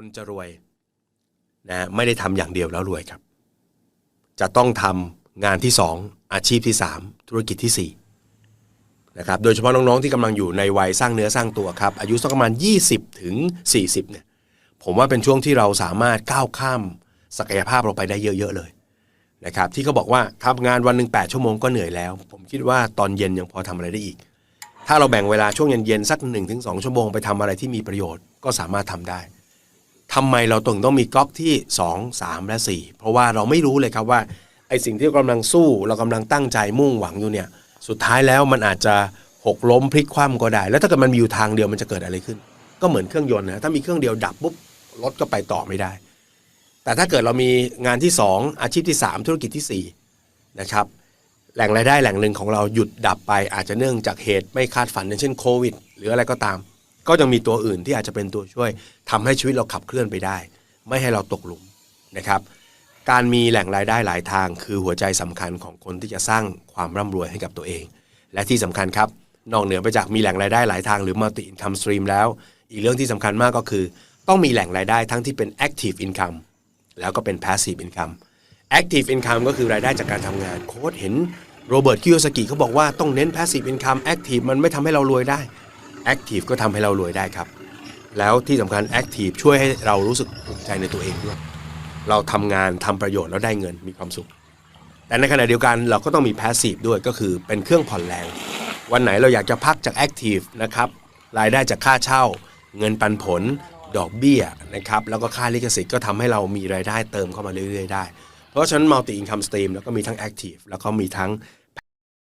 คนจะรวยนะไม่ได้ทำอย่างเดียวแล้วรวยครับ จะต้องทำงานที่ 2 อาชีพที่ 3 ธุรกิจที่4นะครับโดยเฉพาะน้องๆที่กำลังอยู่ในวัยสร้างเนื้อสร้างตัวครับ อายุสักประมาณ 20 ถึง 40เนี่ยผมว่าเป็นช่วงที่เราสามารถก้าวข้ามศักยภาพเราไปได้เยอะๆเลยนะครับที่เขาบอกว่าทำงานวันหนึ่ง8ชั่วโมงก็เหนื่อยแล้ว ผมคิดว่าตอนเย็นยังพอทำอะไรได้อีก ถ้าเราแบ่งเวลาช่วงเย็นๆสัก1นถึงสชั่วโมงไปทำอะไรที่มีประโยชน์ก็สามารถทำได้ ทำไมเราต้องต้องมีก๊อกที่ 2 3 และ 4 เพราะว่าเราไม่รู้เลยครับว่าไอสิ่งที่เรากำลังสู้เรากำลังตั้งใจมุ่งหวังอยู่เนี่ย สุดท้ายแล้วมันอาจจะหกล้มพลิกคว่ำก็ได้ แล้วถ้าเกิดมันมีอยู่ทางเดียวมันจะเกิดอะไรขึ้น ก็เหมือนเครื่องยนต์นะถ้ามีเครื่องเดียวดับปุ๊บรถก็ไปต่อไม่ได้ แต่ถ้าเกิดเรามีงานที่ 2 อาชีพที่ 3 ธุรกิจที่4นะครับแหล่งรายได้แหล่งหนึ่งของเราหยุดดับไปอาจจะเนื่องจากเหตุไม่คาดฝันอย่างเช่นโควิด หรืออะไรก็ตาม ก็ยังมีตัวอื่นที่อาจจะเป็นตัวช่วยทำให้ชีวิตเราขับเคลื่อนไปได้ ไม่ให้เราตกหลุมนะครับ การมีแหล่งรายได้หลายทาง คือหัวใจสำคัญของคนที่จะสร้างความร่ำรวยให้กับตัวเอง และที่สำคัญครับ นอกเหนือไปจากมีแหล่งรายได้หลายทางหรือ multi income stream แล้ว อีกเรื่องที่สำคัญมากก็คือ ต้องมีแหล่งรายได้ทั้งที่เป็น active income แล้วก็เป็น passive income active income ก็คือรายได้จากการทำงานโค้ดเห็นโรเบิร์ตคิโยสกิเขาบอกว่าต้องเน้น passive income active มันไม่ทำให้เรารวยได้ active ก็ทำให้เรารวยได้ครับ แล้วที่สำคัญ active ช่วยให้เรารู้สึกภูมิใจในตัวเองด้วย เราทำงานทำประโยชน์แล้วได้เงินมีความสุข แต่ในขณะเดียวกันเราก็ต้องมี passive ด้วยก็คือเป็นเครื่องผ่อนแรง วันไหนเราอยากจะพักจาก active นะครับรายได้จากค่าเช่า เงินปันผล ดอกเบี้ยนะครับแล้วก็ค่าลิขสิทธิ์ก็ทำให้เรามีรายได้เติมเข้ามาเรื่อยๆได้ เพราะฉะนั้น multi income stream แล้วก็มีทั้ง active แล้วก็มีทั้ง